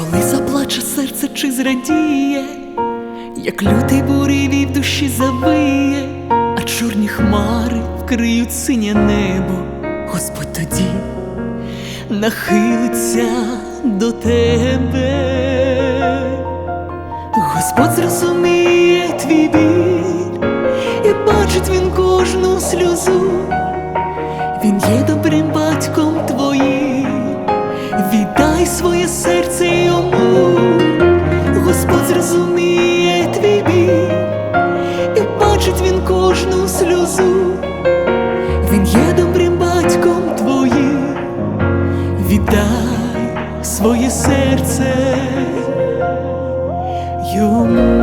Коли заплаче серце чи зрадіє, як лютий буревій в душі завиє, а чорні хмари вкриють синє небо, Господь тоді нахилиться до тебе, Господь зрозуміє твій біль, і бачить він кожну сльозу, своє серце йому, Господь зрозуміє твій біль, і бачить він кожну сльозу, він є добрим батьком твоїм, віддай своє серце йому.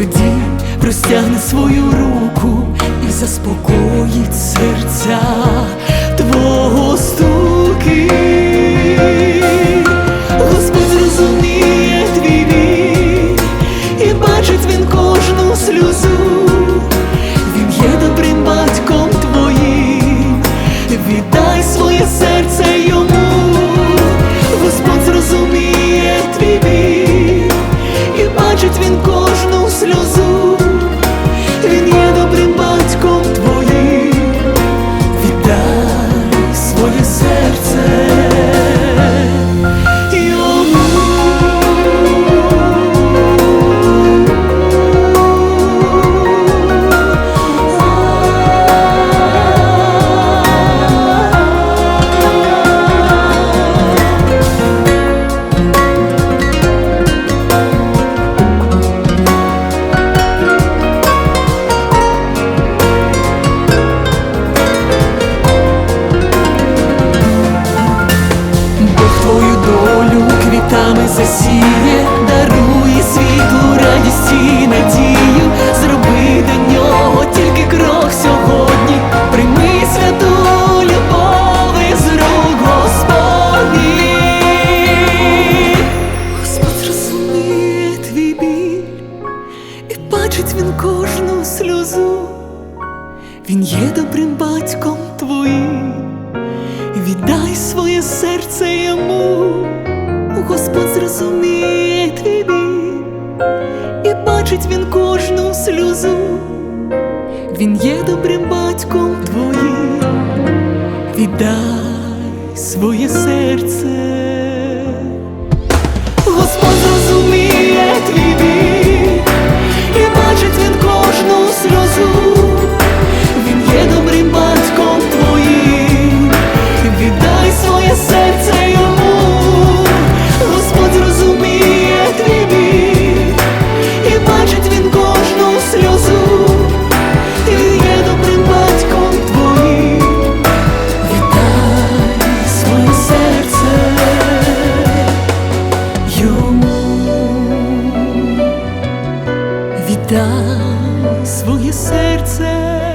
Тоді простягне свою руку і заспокоїть серця твого стуки. Господь зрозуміє твій біль, і бачить він кожну сльозу. Він є добрим батьком твоїм, віддай своє серце кожну сльозу. Він є добрим батьком твоїм. Віддай своє серце йому, Господь зрозуміє біль, і бачить він кожну сльозу, він є добрим батьком твоїм, віддай своє серце. Своє серце